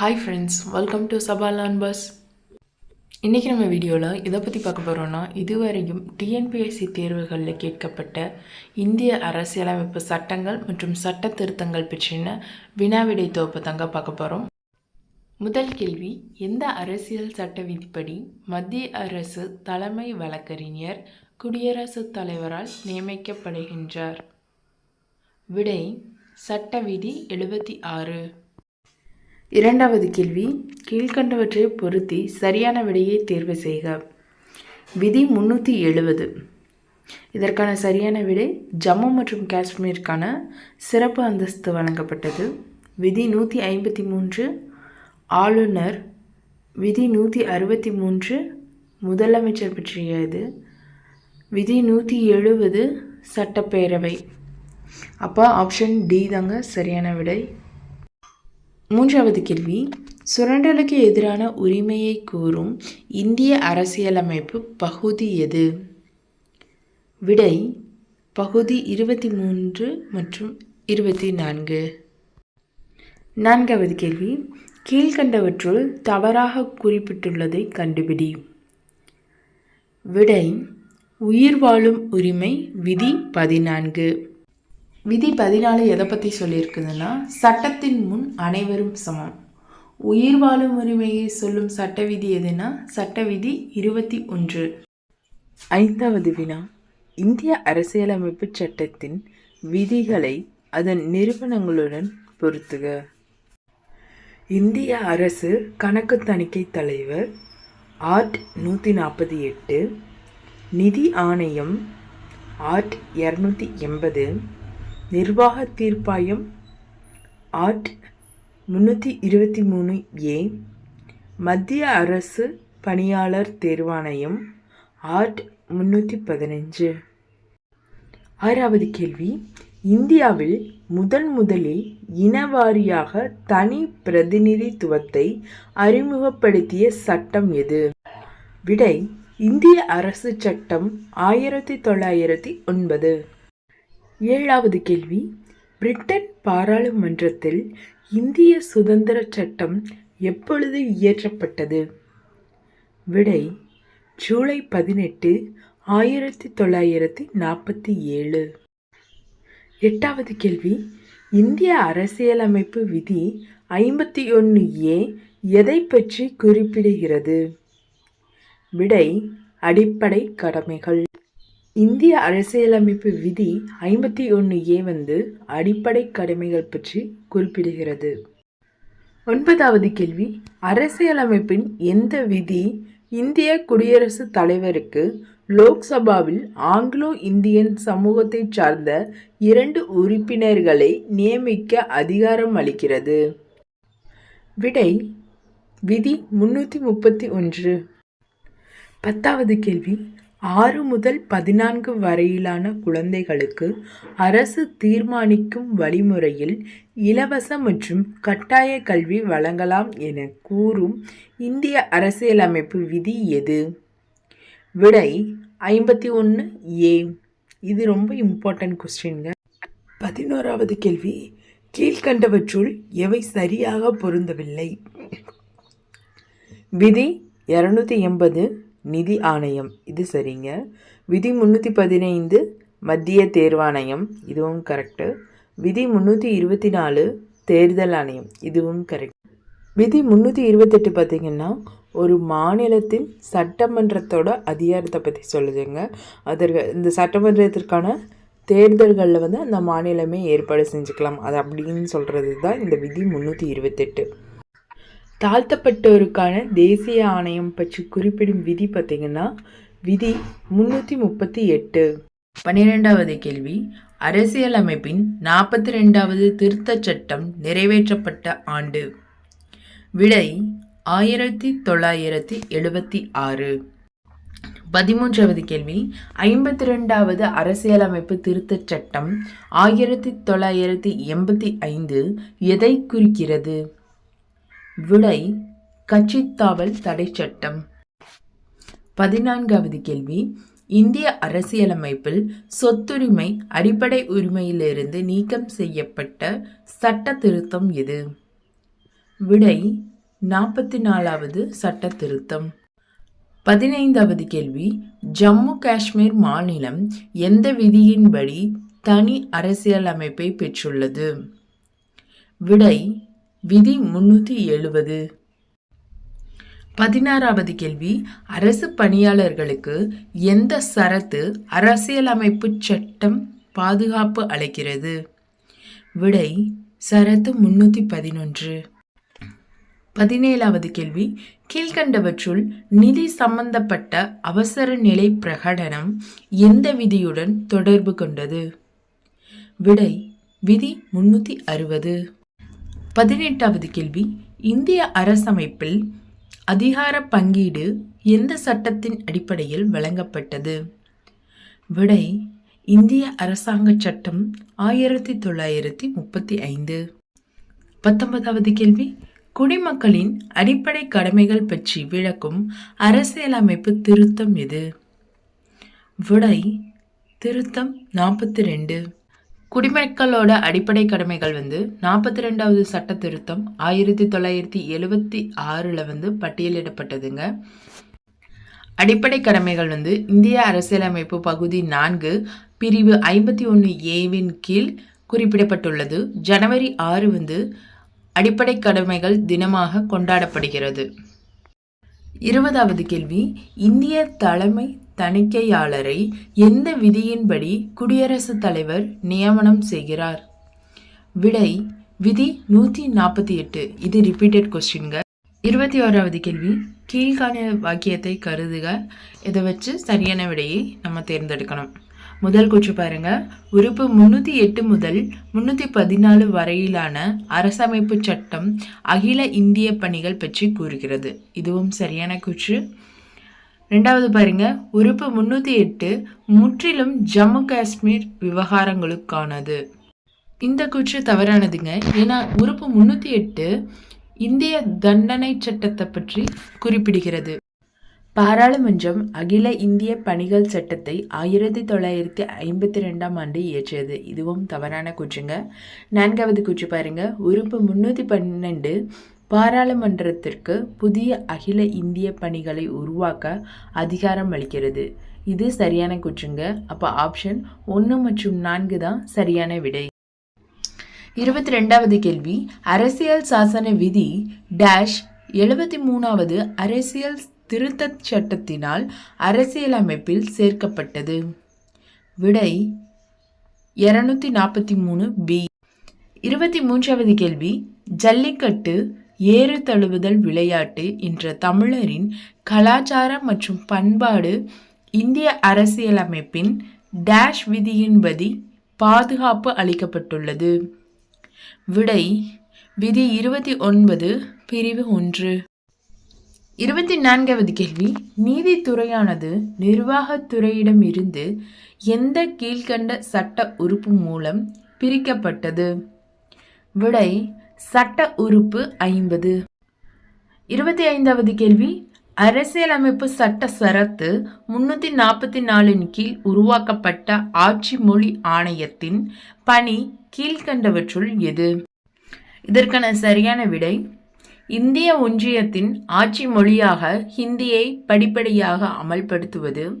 Hi friends welcome to சபாலான் bus இன்றைக்கி நம்ம வீடியோவில் இதை பற்றி பார்க்க போகிறோன்னா இதுவரையும் டிஎன்பிஎஸ்சி தேர்வுகளில் கேட்கப்பட்ட இந்திய அரசியலமைப்பு சட்டங்கள் மற்றும் சட்ட திருத்தங்கள் பற்றின வினாவிடை தொகுப்பு தாங்க பார்க்க போகிறோம் முதல் கேள்வி எந்த அரசியல் சட்ட விதிப்படி மத்திய அரசு தலைமை வழக்கறிஞர் குடியரசுத் தலைவரால் நியமிக்கப்படுகின்றார்? விடை சட்ட விதி எழுபத்தி ஆறு. இரண்டாவது கேள்வி கீழ்கண்டவற்றை பொருத்தி சரியான விடையை தேர்வு செய்க. விதி முந்நூற்றி எழுபது இதற்கான சரியான விடை ஜம்மு மற்றும் காஷ்மீருக்கான சிறப்பு அந்தஸ்து வழங்கப்பட்டது. விதி நூற்றி ஐம்பத்தி மூன்று ஆளுநர். விதி நூற்றி அறுபத்தி மூன்று முதலமைச்சர் பற்றியது. விதி நூற்றி எழுபது சட்டப்பேரவை. அப்போ ஆப்ஷன் டி தாங்க சரியான விடை. மூன்றாவது கேள்வி சுரண்டலுக்கு எதிரான உரிமையை கூறும் இந்திய அரசியலமைப்பு பகுதி எது? விடை பகுதி இருபத்தி மூன்று மற்றும் இருபத்தி நான்கு. நான்காவது கேள்வி கீழ்கண்டவற்றுள் தவறாக குறிப்பிட்டுள்ளதை கண்டுபிடி. விடை உயிர் வாழும் உரிமை விதி பதினான்கு. விதி பதினாலு எதை பற்றி சொல்லியிருக்குதுன்னா சட்டத்தின் முன் அனைவரும் சமம். உயிர் வாழும் உரிமையை சொல்லும் சட்ட விதி எதுனா சட்ட விதி இருபத்தி ஒன்று. ஐந்தாவது வினா. இந்திய அரசியலமைப்பு சட்டத்தின் விதிகளை அதன் நிறுவனங்களுடன் பொருத்துக. இந்திய அரசு கணக்கு தணிக்கை தலைவர் ஆர்ட் நூற்றி நாற்பத்தி எட்டு நிதி ஆணையம் ஆர்ட் இரநூத்தி எண்பது நிர்வாக தீர்ப்பாயம் ஆர்ட் முந்நூற்றி இருபத்தி மூணு ஏ. மத்திய அரசு பணியாளர் தேர்வாணையம் ஆர்ட் முந்நூற்றி பதினஞ்சு. ஆறாவது கேள்வி. இந்தியாவில் முதன் முதலில் இனவாரியாக தனி பிரதிநிதித்துவத்தை அறிமுகப்படுத்திய சட்டம் எது? விடை இந்திய அரசு சட்டம் ஆயிரத்தி தொள்ளாயிரத்தி ஒன்பது. ஏழாவது கேள்வி. பிரிட்டன் பாராளுமன்றத்தில் இந்திய சுதந்திர சட்டம் எப்பொழுது இயற்றப்பட்டது? விடை ஜூலை பதினெட்டு ஆயிரத்தி தொள்ளாயிரத்தி நாற்பத்தி ஏழு. எட்டாவது கேள்வி. இந்திய அரசியலமைப்பு விதி ஐம்பத்தி ஒன்று ஏ எதை பற்றி குறிப்பிடுகிறது? விடை அடிப்படை கடமைகள். இந்திய அரசியலமைப்பு விதி ஐம்பத்தி ஒன்று ஏ வந்து அடிப்படை கடமைகள் பற்றி குறிப்பிடுகிறது. ஒன்பதாவது கேள்வி. அரசியலமைப்பின் எந்த விதி இந்திய குடியரசுத் தலைவருக்கு லோக்சபாவில் ஆங்கிலோ இந்தியன் சமூகத்தை சார்ந்த இரண்டு உறுப்பினர்களை நியமிக்க அதிகாரம் அளிக்கிறது. விடை விதி முன்னூற்றி முப்பத்தி ஒன்று. பத்தாவது கேள்வி. ஆறு முதல் பதினான்கு வரையிலான குழந்தைகளுக்கு அரசு தீர்மானிக்கும் வழிமுறையில் இலவச மற்றும் கட்டாய கல்வி வழங்கலாம் என கூறும் இந்திய அரசியலமைப்பு விதி எது? விடை ஐம்பத்தி ஒன்று ஏ. இது ரொம்ப இம்பார்ட்டன்ட் கொஸ்டின்ங்க பதினோராவது கேள்வி. கீழ்கண்டவற்றுள் எவை சரியாக பொருந்தவில்லை? விதி இரநூத்தி எண்பது நிதி ஆணையம். இது சரிங்க. விதி முந்நூற்றி பதினைந்து மத்திய தேர்வாணையம். இதுவும் கரெக்டு விதி முந்நூற்றி இருபத்தி நாலு தேர்தல் ஆணையம். இதுவும் கரெக்ட் விதி முந்நூற்றி இருபத்தெட்டு பார்த்திங்கன்னா ஒரு மாநிலத்தின் சட்டமன்றத்தோட அதிகாரத்தை பற்றி சொல்லுதுங்க. அதற்கு இந்த சட்டமன்றத்திற்கான தேர்தல்களில் வந்து அந்த மாநிலமே ஏற்பாடு செஞ்சுக்கலாம். அது அப்படின்னு சொல்கிறது தான் இந்த விதி முந்நூற்றி இருபத்தெட்டு. தாழ்த்தப்பட்டோருக்கான தேசிய ஆணையம் பற்றி குறிப்பிடும் விதி பார்த்திங்கன்னா விதி முன்னூற்றி முப்பத்தி எட்டு. பன்னிரெண்டாவது கேள்வி. அரசியலமைப்பின் நாற்பத்தி ரெண்டாவது திருத்தச் சட்டம் நிறைவேற்றப்பட்ட ஆண்டு. விடை ஆயிரத்தி தொள்ளாயிரத்தி எழுபத்தி ஆறு. பதிமூன்றாவது கேள்வி. ஐம்பத்தி ரெண்டாவது அரசியலமைப்பு திருத்தச் சட்டம் ஆயிரத்தி தொள்ளாயிரத்தி எண்பத்தி ஐந்து எதை குறிக்கிறது? விடை கட்சித்தாவல் தடை சட்டம். பதினான்காவது கேள்வி. இந்திய அரசியலமைப்பில் சொத்துரிமை அடிப்படை உரிமையிலிருந்து நீக்கம் செய்யப்பட்ட சட்ட திருத்தம் எது? விடை நாற்பத்தி நாலாவது சட்ட திருத்தம் பதினைந்தாவது கேள்வி. ஜம்மு காஷ்மீர் மாநிலம் எந்த விதியின்படி தனி அரசியலமைப்பை பெற்றுள்ளது? விடை விதி முன்னூற்றி எழுபது பதினாறாவது கேள்வி. அரசு பணியாளர்களுக்கு எந்த சரத்து அரசியலமைப்பு சட்டம் பாதுகாப்பு அளிக்கிறது? விடை சரத்து முன்னூற்றி பதினொன்று. பதினேழாவது கேள்வி. கீழ்கண்டவற்றுள் நிதி சம்பந்தப்பட்ட அவசர நிலை பிரகடனம் எந்த விதியுடன் தொடர்பு கொண்டது? விடை விதி முன்னூற்றி அறுபது. பதினெட்டாவது கேள்வி. இந்திய அரசமைப்பில் அதிகார பங்கீடு எந்த சட்டத்தின் அடிப்படையில் வழங்கப்பட்டது? விடை இந்திய அரசாங்க சட்டம் ஆயிரத்தி தொள்ளாயிரத்தி முப்பத்தி ஐந்து. பத்தொன்பதாவது கேள்வி. குடிமக்களின் அடிப்படை கடமைகள் பற்றி விளக்கும் அரசியலமைப்பு திருத்தம் எது? விடை திருத்தம் நாற்பத்தி ரெண்டு. குடிமக்களோட அடிப்படை கடமைகள் வந்து நாற்பத்தி ரெண்டாவது சட்ட திருத்தம் ஆயிரத்தி தொள்ளாயிரத்தி எழுவத்தி ஆறில் வந்து பட்டியலிடப்பட்டதுங்க. அடிப்படை கடமைகள் வந்து இந்திய அரசியலமைப்பு பகுதி நான்கு பிரிவு ஐம்பத்தி ஒன்று ஏவின் கீழ் குறிப்பிடப்பட்டுள்ளது. ஜனவரி ஆறு வந்து அடிப்படை கடமைகள் தினமாக கொண்டாடப்படுகிறது. இருபதாவது கேள்வி இந்திய தலைமை தணிக்கையாளரை எந்த விதியின்படி குடியரசுத் தலைவர் நியமனம் செய்கிறார்? விடை விதி நூற்றி நாற்பத்தி எட்டு. இது ரிப்பீட்டட் கொஸ்டின்க இருபத்தி ஓராவது கேள்வி. கீழ்காண வாக்கியத்தை கருதுக. இதை வச்சு சரியான விடையை நம்ம தேர்ந்தெடுக்கணும். முதல் கூற்று பாருங்க. உறுப்பு முன்னூற்றி எட்டு முதல் முன்னூற்றி பதினாலு வரையிலான அரசமைப்பு சட்டம் அகில இந்திய பணிகள் பற்றி கூறுகிறது. இதுவும் சரியான கூற்று. ரெண்டாவது பாருங்க உறுப்பு முன்னூற்றி எட்டு முற்றிலும் ஜம்மு காஷ்மீர் விவகாரங்களுக்கானது. இந்த கூற்று தவறானதுங்க. ஏன்னா உறுப்பு முன்னூற்றி எட்டு இந்திய தண்டனை சட்டத்தை பற்றி குறிப்பிடுகிறது. பாராளுமன்றம் அகில இந்திய பணிகள் சட்டத்தை ஆயிரத்தி தொள்ளாயிரத்தி ஐம்பத்தி ரெண்டாம் ஆண்டு இயற்றியது. இதுவும் தவறான கூற்றுங்க. நான்காவது கூற்று பாருங்க. உறுப்பு முன்னூற்றி பன்னெண்டு பாராளுமன்றத்திற்கு புதிய அகில இந்திய பணிகளை உருவாக்க அதிகாரம் அளிக்கிறது. இது சரியான குற்றங்க. அப்போ ஆப்ஷன் ஒன்று மற்றும் நான்கு தான் சரியான விடை. இருபத்தி ரெண்டாவது கேள்வி. அரசியல் சாசன விதி டேஷ் எழுபத்தி மூணாவது அரசியல் திருத்தச் சட்டத்தினால் அரசியலமைப்பில் சேர்க்கப்பட்டது. விடை இருநூத்தி நாற்பத்தி மூணு பி இருபத்தி மூன்றாவது கேள்வி. ஜல்லிக்கட்டு ஏறு தழுவுதல் விளையாட்டு என்ற தமிழரின் கலாச்சாரம் மற்றும் பண்பாடு இந்திய அரசியலமைப்பின் டேஷ் விதியின்படி பாதுகாப்பு அளிக்கப்பட்டுள்ளது. விடை விதி இருபத்தி ஒன்பது பிரிவு ஒன்று. இருபத்தி நான்காவது கேள்வி. நீதித்துறையானது நிர்வாகத்துறையிடமிருந்து எந்த கீழ்கண்ட சட்ட உறுப்பு மூலம் பிரிக்கப்பட்டது? விடை சட்ட உறுப்பு ஐம்பது. இருபத்தி ஐந்தாவது கேள்வி. அரசியலமைப்பு சட்ட சரத்து முன்னூற்றி நாற்பத்தி நாலின் கீழ் உருவாக்கப்பட்ட ஆட்சி மொழி ஆணையத்தின் பணி கீழ்கண்டவற்றுள் எது? இதற்கான சரியான விடை இந்திய ஒன்றியத்தின் ஆட்சி மொழியாக ஹிந்தியை படிப்படியாக அமல்படுத்துவது.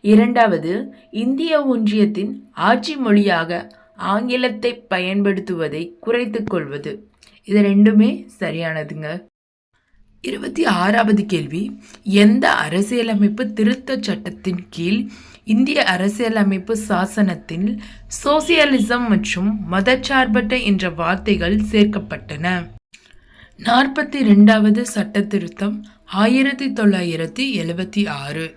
இரண்டாவது இந்திய ஒன்றியத்தின் ஆட்சி மொழியாக ஆங்கிலத்தை பயன்படுத்துவதை குறைத்துக் கொள்வது. இது ரெண்டுமே சரியானதுங்க. இருபத்தி ஆறாவது கேள்வி. எந்த அரசியலமைப்பு திருத்த சட்டத்தின் கீழ் இந்திய அரசியலமைப்பு சாசனத்தில் சோசியலிசம் மற்றும் மதச்சார்பற்ற என்ற வார்த்தைகள் சேர்க்கப்பட்டன? நாற்பத்தி ரெண்டாவது சட்ட திருத்தம் ஆயிரத்தி தொள்ளாயிரத்தி எழுபத்தி ஆறு.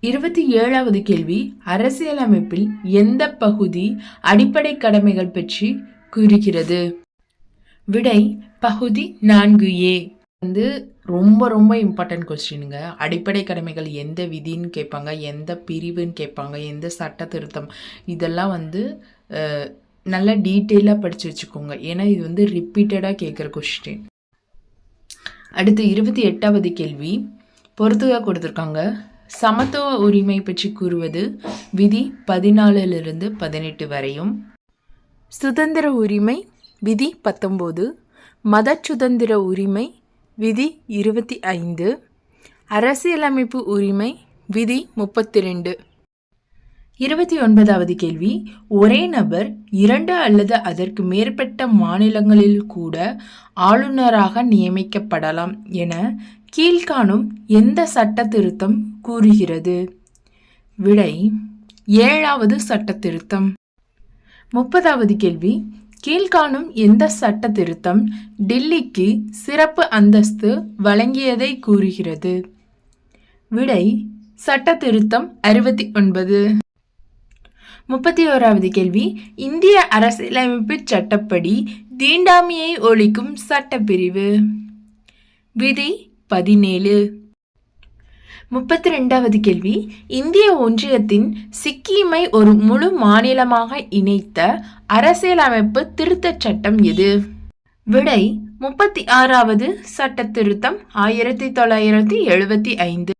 இருபத்தி ஏழாவது கேள்வி. அரசியலமைப்பில் எந்த பகுதி அடிப்படை கடமைகள் பற்றி கூறுகிறது? விடை பகுதி நான்கு ஏ. வந்து ரொம்ப ரொம்ப இம்பார்ட்டன்ட் கொஸ்டினுங்க அடிப்படை கடமைகள் எந்த விதின்னு கேட்பாங்க எந்த பிரிவுன்னு கேட்பாங்க எந்த சட்ட திருத்தம். இதெல்லாம் வந்து நல்லா டீட்டெயிலாக படித்து வச்சுக்கோங்க. ஏன்னா இது வந்து ரிப்பீட்டடாக கேட்குற கொஸ்டின் அடுத்து இருபத்தி எட்டாவது கேள்வி. பொறுத்துக கொடுத்துருக்காங்க. சமத்துவ உரிமை பற்றி கூறுவது விதி பதினாலிலிருந்து பதினெட்டு வரையும். சுதந்திர உரிமை விதி பத்தொம்போது மத சுதந்திர உரிமை விதி இருபத்தி ஐந்து அரசியலமைப்பு உரிமை விதி முப்பத்தி ரெண்டு இருபத்தி ஒன்பதாவது கேள்வி. ஒரே நபர் இரண்டு அல்லது அதற்கு மேற்பட்ட மாநிலங்களில் கூட ஆளுநராக நியமிக்கப்படலாம் என கீழ்காணும் எந்த சட்ட திருத்தம் கூறுகிறது? விடை ஏழாவது சட்ட திருத்தம் முப்பதாவது கேள்வி. கீழ்காணும் எந்த சட்ட திருத்தம் டில்லிக்கு சிறப்பு அந்தஸ்து வழங்கியதை கூறுகிறது. விடை சட்ட திருத்தம் அறுபத்தி ஒன்பது முப்பத்தி ஓராவது கேள்வி. இந்திய அரசியலமைப்பு சட்டப்படி தீண்டாமையை ஒழிக்கும் சட்டப்பிரிவு. விதி பதினேழு. முப்பத்தி ரெண்டாவது கேள்வி. இந்திய ஒன்றியத்தின் சிக்கிமை ஒரு முழு மாநிலமாக இணைத்த அரசியலமைப்பு திருத்தச் சட்டம் எது? விடை முப்பத்தி ஆறாவது சட்ட திருத்தம் ஆயிரத்தி தொள்ளாயிரத்தி எழுபத்தி ஐந்து.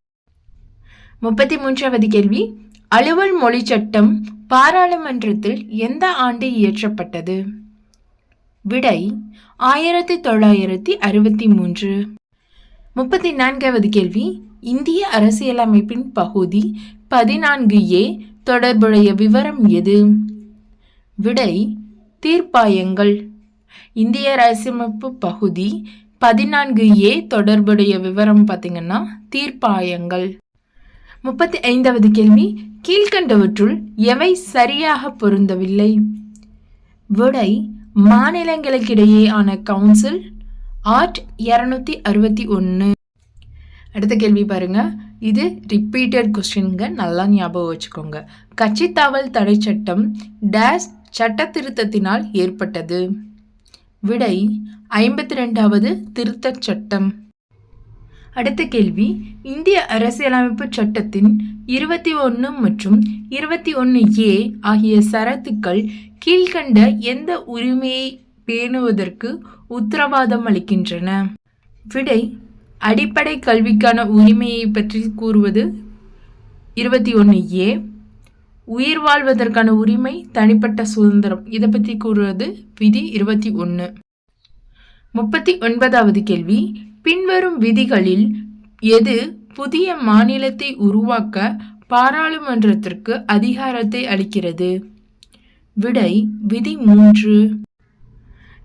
முப்பத்தி மூன்றாவது கேள்வி அலுவல் மொழி சட்டம் பாராளுமன்றத்தில் எந்த ஆண்டு இயற்றப்பட்டது? விடை ஆயிரத்தி தொள்ளாயிரத்தி அறுபத்தி மூன்று முப்பத்தி நான்காவது கேள்வி இந்திய அரசியலமைப்பின் பகுதி பதினான்கு ஏ தொடர்புடைய விவரம் எது? விடை தீர்ப்பாயங்கள். இந்திய அரசியலமைப்பு பகுதி பதினான்கு ஏ தொடர்புடைய விவரம் பார்த்தீங்கன்னா தீர்ப்பாயங்கள். முப்பத்தி ஐந்தாவது கேள்வி கீழ்கண்டவற்றுள் எவை சரியாக பொருந்தவில்லை? விடை மாநிலங்களுக்கிடையேயான கவுன்சில் ஆர்ட் இரநூத்தி அறுபத்தி ஒன்று அடுத்த கேள்வி பாருங்க. இது ரிப்பீட்டட் கொஸ்டின்ங்க நல்லா ஞாபகம் வச்சுக்கோங்க. கட்சி தாவல் தடை சட்டம் டேஸ் சட்ட திருத்தத்தினால் ஏற்பட்டது. விடை ஐம்பத்தி ரெண்டாவது திருத்தச் சட்டம். அடுத்த கேள்வி இந்திய அரசியலமைப்பு சட்டத்தின் இருபத்தி ஒன்று மற்றும் இருபத்தி ஒன்று ஏ ஆகிய சரத்துக்கள் கீழ்கண்ட எந்த உரிமையை பேணுவதற்கு உத்தரவாதம் அளிக்கின்றன? விடை அடிப்படை கல்விக்கான உரிமையை பற்றி கூறுவது இருபத்தி ஒன்று ஏ. உயிர் வாழ்வதற்கான உரிமை தனிப்பட்ட சுதந்திரம். இதை பற்றி கூறுவது விதி இருபத்தி ஒன்று. முப்பத்தி ஒன்பதாவது கேள்வி. பின்வரும் விதிகளில் எது புதிய மாநிலத்தை உருவாக்க பாராளுமன்றத்திற்கு அதிகாரத்தை அளிக்கிறது? விடை விதி மூன்று.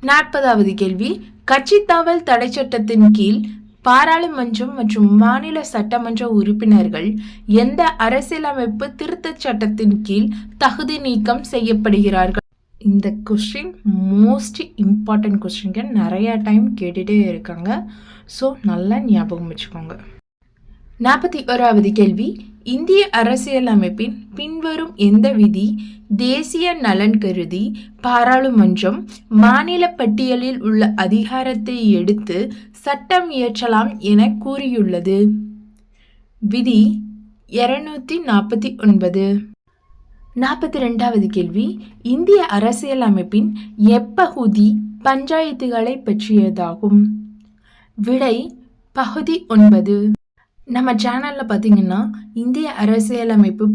நாற்பதாவது கேள்வி. கட்சி தாவல் தடை சட்டத்தின் கீழ் பாராளுமன்றம் மற்றும் மாநில சட்டமன்ற உறுப்பினர்கள் எந்த அரசியலமைப்பு திருத்தச் சட்டத்தின் கீழ் தகுதி நீக்கம் செய்யப்படுகிறார்கள்? இந்த கொஸ்டின் மோஸ்ட் இம்பார்ட்டன்ட் கொஸ்டின்க நிறையா டைம் கேட்டுகிட்டே இருக்காங்க. ஸோ நல்லா ஞாபகம் வச்சுக்கோங்க. நாற்பத்தி ஓராவது கேள்வி. இந்திய அரசியலமைப்பின் பின்வரும் எந்த விதி? தேசிய நலன் கருதி பாராளுமன்றம் மாநில பட்டியலில் உள்ள அதிகாரத்தை எடுத்து சட்டம் இயற்றலாம் என கூறியுள்ளது. விதி இருநூத்தி நாற்பத்தி ஒன்பது. நாற்பத்தி ரெண்டாவது கேள்வி. இந்திய அரசியலமைப்பின் எப்பகுதி பஞ்சாயத்துகளை பற்றியதாகும். விடை பகுதி ஒன்பது. நம்ம சேனலில் பார்த்தீங்கன்னா இந்திய அரசியலமைப்பு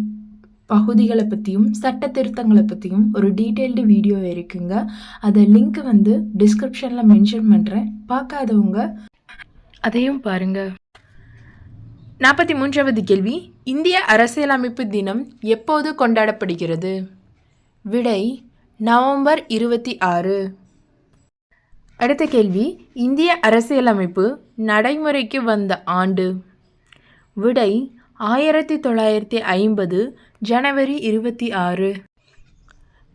பகுதிகளை பற்றியும் சட்ட திருத்தங்களை பற்றியும் ஒரு டீட்டெயில்டு வீடியோ இருக்குங்க. அதை லிங்க் வந்து டிஸ்கிரிப்ஷனில் மென்ஷன் பண்ணுறேன் பார்க்காதவங்க அதையும் பாருங்க. நாற்பத்தி மூன்றாவது கேள்வி. இந்திய அரசியலமைப்பு தினம் எப்போது கொண்டாடப்படுகிறது? விடை நவம்பர் இருபத்தி ஆறு. அடுத்த கேள்வி. இந்திய அரசியலமைப்பு நடைமுறைக்கு வந்த ஆண்டு. விடை ஆயிரத்தி தொள்ளாயிரத்தி ஐம்பது ஜனவரி இருபத்தி ஆறு.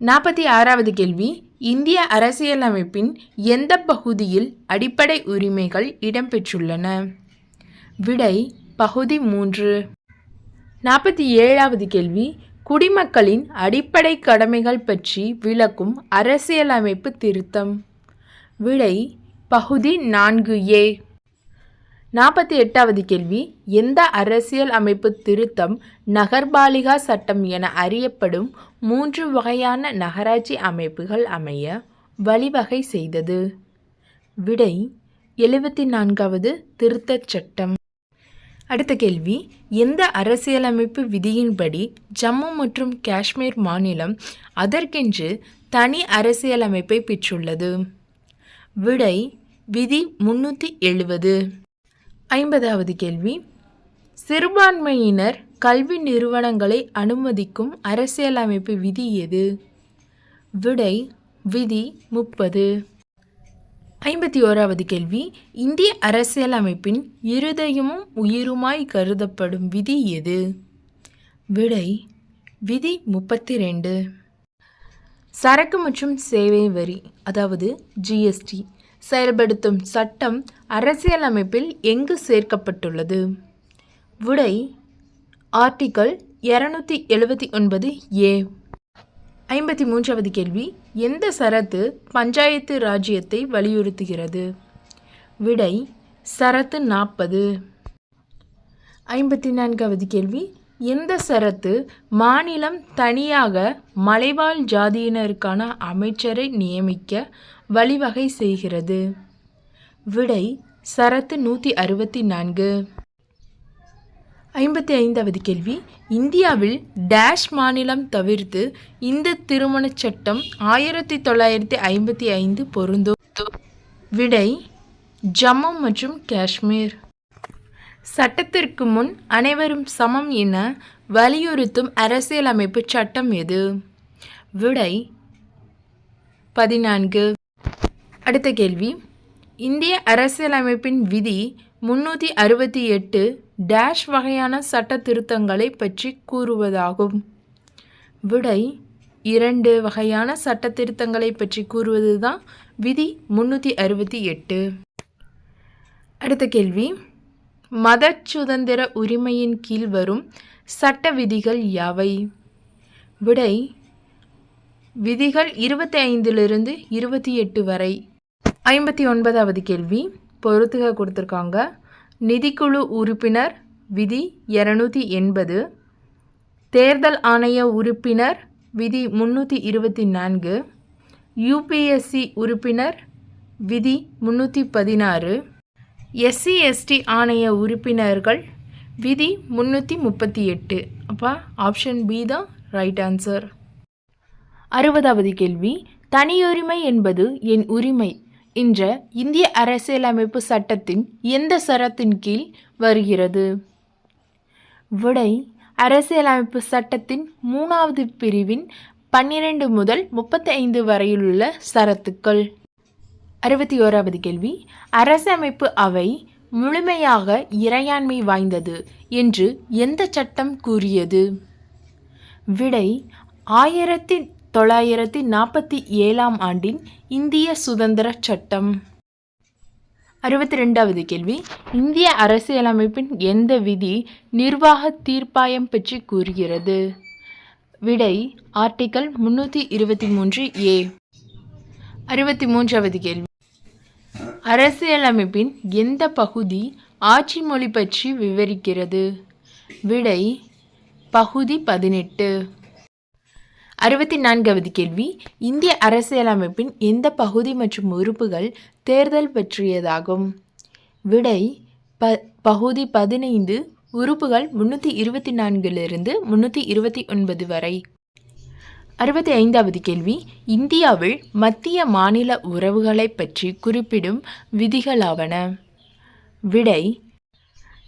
நாற்பத்தி ஆறாவது கேள்வி. இந்திய அரசியலமைப்பின் எந்த பகுதியில் அடிப்படை உரிமைகள் இடம்பெற்றுள்ளன? விடை பகுதி மூன்று. நாற்பத்தி ஏழாவது கேள்வி. குடிமக்களின் அடிப்படை கடமைகள் பற்றி விளக்கும் அரசியலமைப்பு திருத்தம். விடை பகுதி நான்கு ஏ. நாற்பத்தி எட்டாவது கேள்வி. எந்த அரசியல் அமைப்பு திருத்தம் நகர்பாலிகா சட்டம் என அறியப்படும் மூன்று வகையான நகராட்சி அமைப்புகள் அமைய வழிவகை செய்தது? விடை எழுபத்தி நான்காவது திருத்தச் சட்டம். அடுத்த கேள்வி எந்த அரசியலமைப்பு விதியின்படி ஜம்மு மற்றும் காஷ்மீர் மாநிலம் அதற்கென்று தனி அரசியலமைப்பை பெற்றுள்ளது? விடை விதி முன்னூற்றி எழுபது ஐம்பதாவது கேள்வி. சிறுபான்மையினர் கல்வி நிறுவனங்களை அனுமதிக்கும் அரசியலமைப்பு விதி எது? விடை விதி முப்பது. ஐம்பத்தி ஓராவது கேள்வி. இந்திய அரசியலமைப்பின் இருதயமும் உயிருமாய் கருதப்படும் விதி எது? விடை விதி முப்பத்தி ரெண்டு சரக்கு மற்றும் சேவை வரி அதாவது ஜிஎஸ்டி செயல்படுத்தும் சட்டம் அரசியலமைப்பில் எங்கு சேர்க்கப்பட்டுள்ளது? விடை ஆர்டிகல் இரநூத்தி எழுபத்தி ஒன்பது ஏ. ஐம்பத்தி மூன்றாவது கேள்வி. எந்த சரத்து பஞ்சாயத்து ராஜ்யத்தை வலியுறுத்துகிறது? விடை சரத்து நாற்பது. ஐம்பத்தி நான்காவது கேள்வி. எந்த சரத்து மாநிலம் தனியாக மலைவாழ் ஜாதியினருக்கான அமைச்சரை நியமிக்க வழிவகை செய்கிறது? விடை சரத்து நூற்றி அறுபத்தி நான்கு. ஐம்பத்தி ஐந்தாவது கேள்வி. இந்தியாவில் டேஷ் மாநிலம் தவிர்த்து இந்த திருமணச் சட்டம் ஆயிரத்தி தொள்ளாயிரத்தி ஐம்பத்தி ஐந்து பொருந்தும். விடை ஜம்மு மற்றும் காஷ்மீர். சட்டத்திற்கு முன் அனைவரும் சமம் என வலியுறுத்தும் அரசியலமைப்பு சட்டம் எது? விடை பதினான்கு. அடுத்த கேள்வி. இந்திய அரசியலமைப்பின் விதி முன்னூற்றி அறுபத்தி எட்டு டேஷ் வகையான சட்ட திருத்தங்களை பற்றி கூறுவதாகும். விடை இரண்டு வகையான சட்ட திருத்தங்களை பற்றி கூறுவது தான் விதி முன்னூற்றி அறுபத்தி எட்டு. அடுத்த கேள்வி. மத சுதந்திர உரிமையின் கீழ் வரும் சட்ட விதிகள் யாவை? விடை விதிகள் இருபத்தி ஐந்திலிருந்து இருபத்தி எட்டு வரை. ஐம்பத்தி ஒன்பதாவது கேள்வி. பொறுத்துக கொடுத்துருக்காங்க. நிதிக்குழு உறுப்பினர் விதி இரநூத்தி எண்பது. தேர்தல் ஆணைய உறுப்பினர் விதி முன்னூற்றி இருபத்தி நான்கு. யூபிஎஸ்சி உறுப்பினர் விதி முந்நூற்றி பதினாறு. எஸ்சி எஸ்டி ஆணைய உறுப்பினர்கள் விதி முன்னூற்றி முப்பத்தி எட்டு. அப்போ ஆப்ஷன் பி தான் ரைட் ஆன்சர் அறுபதாவது கேள்வி. தனியுரிமை என்பது என் உரிமை. என்ற இந்திய அரசியலமைப்பு சட்டத்தின் எந்த சரத்தின் கீழ் வருகிறது? விடை அரசியலமைப்பு சட்டத்தின் மூணாவது பிரிவின் பன்னிரண்டு முதல் முப்பத்தி ஐந்து வரையிலுள்ள சரத்துக்கள். அறுபத்தி ஓராவது கேள்வி அரசமைப்பு அவை முழுமையாக இறையாண்மை வாய்ந்தது என்று எந்த சட்டம் கூறியது? விடை ஆயிரத்தி தொள்ளாயிரத்தி நாற்பத்தி ஏழாம் ஆண்டின் இந்திய சுதந்திர சட்டம். அறுபத்தி ரெண்டாவது கேள்வி. இந்திய அரசியலமைப்பின் எந்த விதி நிர்வாக தீர்ப்பாயம் பற்றி கூறுகிறது? விடை ஆர்டிகல் முன்னூற்றி இருபத்தி மூன்று ஏ. அறுபத்தி மூன்றாவது கேள்வி. அரசியலமைப்பின் எந்த பகுதி ஆட்சி மொழி பற்றி விவரிக்கிறது? விடை பகுதி பதினெட்டு. அறுபத்தி நான்காவது கேள்வி. இந்திய அரசியலமைப்பின் எந்த பகுதி மற்றும் உறுப்புகள் தேர்தல் பற்றியதாகும்? விடை ப பகுதி பதினைந்து உறுப்புகள் முன்னூற்றி இருபத்தி நான்கிலிருந்து முன்னூற்றி இருபத்தி ஒன்பது வரை. அறுபத்தி ஐந்தாவது கேள்வி. இந்தியாவில் மத்திய மாநில உறவுகளை பற்றி குறிப்பிடும் விதிகளாவன? விடை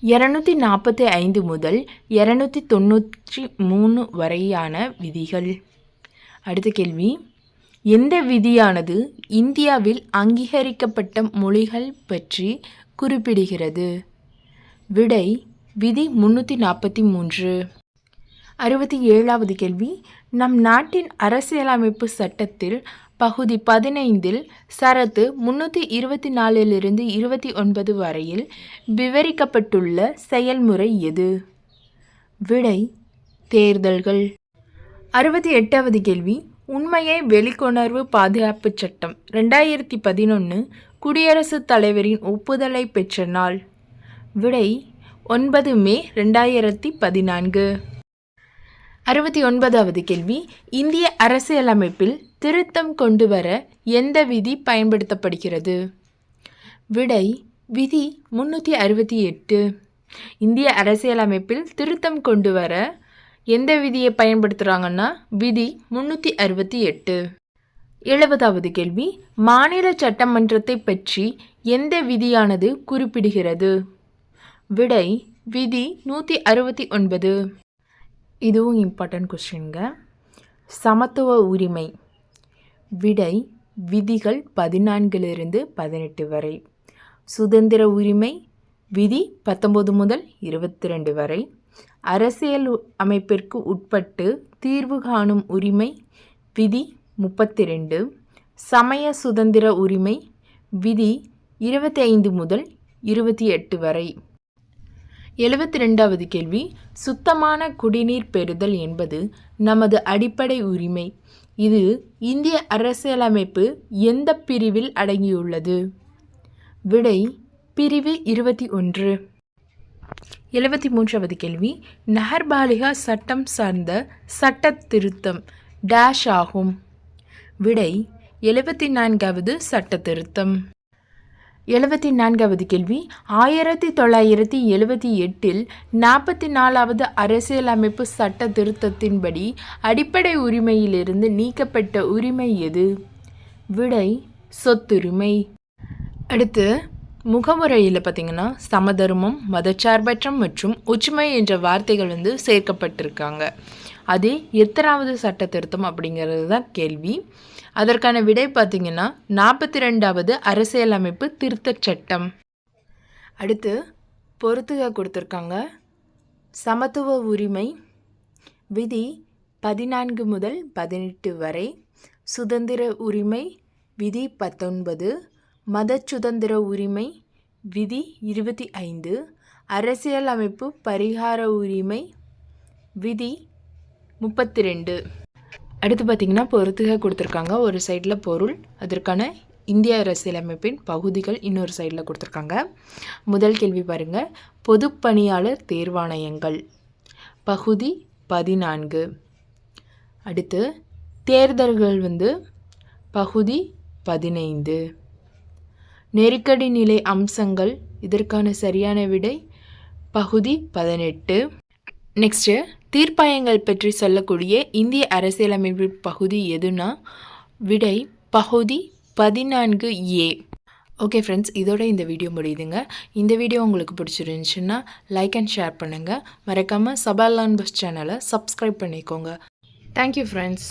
இரநூத்தி நாற்பத்தி ஐந்து முதல் இரநூத்தி தொண்ணூற்றி மூணு வரையான விதிகள். அடுத்த கேள்வி. எந்த விதியானது இந்தியாவில் அங்கீகரிக்கப்பட்ட மொழிகள் பற்றி குறிப்பிடுகிறது? விடை விதி முன்னூற்றி நாற்பத்தி மூன்று. அறுபத்தி ஏழாவது கேள்வி. நம் நாட்டின் அரசியலமைப்பு சட்டத்தில் பகுதி பதினைந்தில் சரத்து முன்னூற்றி இருபத்தி நாலிலிருந்து இருபத்தி ஒன்பது வரையில் விவரிக்கப்பட்டுள்ள செயல்முறை எது? விடை தேர்தல்கள். அறுபத்தி எட்டாவது கேள்வி. உண்மையை வெளிக்கொணர்வு பாதுகாப்பு சட்டம். ரெண்டாயிரத்தி பதினொன்று குடியரசுத் தலைவரின் ஒப்புதலை பெற்ற நாள். விடை ஒன்பது மே ரெண்டாயிரத்தி பதினான்கு. அறுபத்தி ஒன்பதாவது கேள்வி. இந்திய அரசியலமைப்பில் திருத்தம் கொண்டு வர எந்த விதி பயன்படுத்தப்படுகிறது? விடை விதி முன்னூற்றி அறுபத்தி எட்டு. இந்திய அரசியலமைப்பில் திருத்தம் கொண்டு வர எந்த விதியை பயன்படுத்துகிறாங்கன்னா விதி முன்னூற்றி அறுபத்தி எட்டு. எழுபதாவது கேள்வி. மாநில சட்டமன்றத்தை பற்றி எந்த விதியானது குறிப்பிடுகிறது? விடை விதி நூற்றி அறுபத்தி ஒன்பது. இதுவும் இம்பார்ட்டன்ட் கொஸ்டின்ங்க சமத்துவ உரிமை. விடை விதிகள் பதினான்கிலிருந்து பதினெட்டு வரை. சுதந்திர உரிமை விதி பத்தொன்பது முதல் இருபத்தி ரெண்டு வரை. அரசியல் அமைப்பிற்கு உட்பட்டு தீர்வு காணும் உரிமை விதி முப்பத்தி ரெண்டு சமய சுதந்திர உரிமை விதி இருபத்தி ஐந்து முதல் இருபத்தி எட்டு வரை. எழுபத்தி ரெண்டாவது கேள்வி. சுத்தமான குடிநீர் பெறுதல் என்பது நமது அடிப்படை உரிமை. இது இந்திய அரசியலமைப்பு எந்த பிரிவில் அடங்கியுள்ளது? விடை பிரிவு இருபத்தி ஒன்று. எழுபத்தி மூன்றாவது கேள்வி. நகர்பாலிகா சட்டம் சார்ந்த சட்ட திருத்தம் டேஷ் ஆகும். விடை எழுபத்தி நான்காவது சட்ட திருத்தம் எழுபத்தி நான்காவது கேள்வி. ஆயிரத்தி தொள்ளாயிரத்தி எழுபத்தி எட்டில் நாற்பத்தி நாலாவது அரசியலமைப்பு சட்ட திருத்தத்தின்படி அடிப்படை உரிமையிலிருந்து நீக்கப்பட்ட உரிமை எது? விடை சொத்துரிமை. அடுத்து முகமுறையில் பார்த்தீங்கன்னா சமதர்மம் மதச்சார்பற்றம் மற்றும் ஒற்றுமை என்ற வார்த்தைகள் வந்து சேர்க்கப்பட்டிருக்காங்க. அது எத்தனாவது சட்ட திருத்தம் அப்படிங்கிறது தான் கேள்வி. அதற்கான விடை பார்த்தீங்கன்னா நாற்பத்தி ரெண்டாவது அரசியலமைப்பு திருத்தச் சட்டம். அடுத்து பொறுத்துக கொடுத்துருக்காங்க. சமத்துவ உரிமை விதி பதினான்கு முதல் பதினெட்டு வரை. சுதந்திர உரிமை விதி பத்தொன்பது. மத சுதந்திர உரிமை விதி இருபத்தி ஐந்து அரசியலமைப்பு பரிகார உரிமை விதி முப்பத்தி ரெண்டு அடுத்து பார்த்திங்கன்னா பொறுத்துக கொடுத்துருக்காங்க. ஒரு சைடில் பொருள் அதற்கான இந்திய அரசியலமைப்பின் பகுதிகள் இன்னொரு சைடில் கொடுத்துருக்காங்க. முதல் கேள்வி பாருங்கள் பொதுப்பணியாளர் தேர்வாணையங்கள். பகுதி பதினான்கு. அடுத்து தேர்தல்கள் வந்து பகுதி பதினைந்து. நெருக்கடி நிலை அம்சங்கள் இதற்கான சரியான விடை பகுதி பதினெட்டு. நெக்ஸ்ட்டு தீர்ப்பாயங்கள் பற்றி சொல்லக்கூடிய இந்திய அரசியலமைப்பு பகுதி எதுனா? விடை பகுதி பதினான்கு ஏ. ஓகே ஃப்ரெண்ட்ஸ் இதோட இந்த வீடியோ முடியுதுங்க. இந்த வீடியோ உங்களுக்கு பிடிச்சிருந்துச்சுன்னா லைக் அண்ட் ஷேர் பண்ணுங்கள் மறக்காமல் சபாலான் பஸ் சேனலை சப்ஸ்கிரைப் பண்ணிக்கோங்க. Thank you friends